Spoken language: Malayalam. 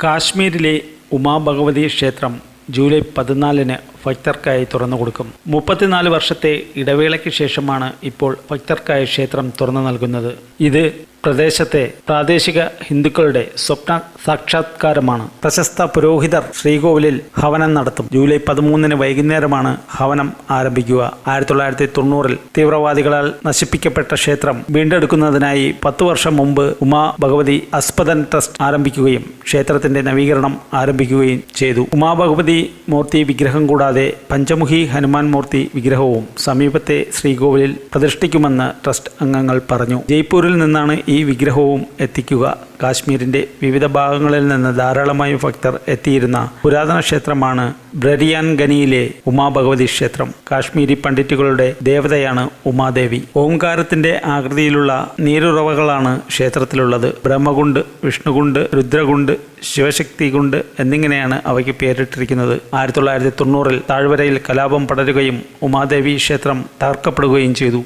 കാശ്മീരിലെ ഉമാഭഗവതി ക്ഷേത്രം ജൂലൈ പതിനാലിന് ഭക്തർക്കായി തുറന്നു കൊടുക്കും. മുപ്പത്തിനാല് വർഷത്തെ ഇടവേളയ്ക്ക് ശേഷമാണ് ഇപ്പോൾ ഭക്തർക്കായി ക്ഷേത്രം തുറന്നു നൽകുന്നത്. ഇത് പ്രദേശത്തെ പ്രാദേശിക ഹിന്ദുക്കളുടെ സ്വപ്ന സാക്ഷാത്കാരമാണ്. പ്രശസ്ത പുരോഹിതർ ശ്രീകോവിലിൽ ഹവനം നടത്തും. ജൂലൈ പതിമൂന്നിന് വൈകുന്നേരമാണ് ഹവനം ആരംഭിക്കുക. ആയിരത്തി തൊള്ളായിരത്തി തൊണ്ണൂറിൽ തീവ്രവാദികളാൽ നശിപ്പിക്കപ്പെട്ട ക്ഷേത്രം വീണ്ടെടുക്കുന്നതിനായി പത്തു വർഷം മുമ്പ് ഉമാ ഭഗവതി അസ്പദൻ ട്രസ്റ്റ് ആരംഭിക്കുകയും ക്ഷേത്രത്തിന്റെ നവീകരണം ആരംഭിക്കുകയും ചെയ്തു. ഉമാ ഭഗവതി മൂർത്തി വിഗ്രഹം കൂടാതെ പഞ്ചമുഖി ഹനുമാൻ മൂർത്തി വിഗ്രഹവും സമീപത്തെ ശ്രീകോവിലിൽ പ്രതിഷ്ഠിക്കുമെന്ന് ട്രസ്റ്റ് അംഗങ്ങൾ പറഞ്ഞു. ജയ്പൂരിൽ നിന്നാണ് ഈ വിഗ്രഹവും എത്തിക്കുക കാശ്മീരിന്റെ വിവിധ ഭാഗങ്ങളിൽ നിന്ന് ധാരാളമായി ഭക്തർ എത്തിയിരുന്ന പുരാതന ക്ഷേത്രമാണ് ബ്രരിയാൻഗനിയിലെ ഉമാഭഗവതി ക്ഷേത്രം. കാശ്മീരി പണ്ഡിറ്റുകളുടെ ദേവതയാണ് ഉമാദേവി. ഓംകാരത്തിന്റെ ആകൃതിയിലുള്ള നീരുറവകളാണ് ക്ഷേത്രത്തിലുള്ളത്. ബ്രഹ്മകുണ്ട് വിഷ്ണുകുണ്ട് രുദ്രകുണ്ട് ശിവശക്തി കുണ്ട് എന്നിങ്ങനെയാണ് അവയ്ക്ക് പേരിട്ടിരിക്കുന്നത്. ആയിരത്തി തൊള്ളായിരത്തി തൊണ്ണൂറിൽ താഴ്വരയിൽ കലാപം പടരുകയും ഉമാദേവി ക്ഷേത്രം തകർക്കപ്പെടുകയും ചെയ്തു.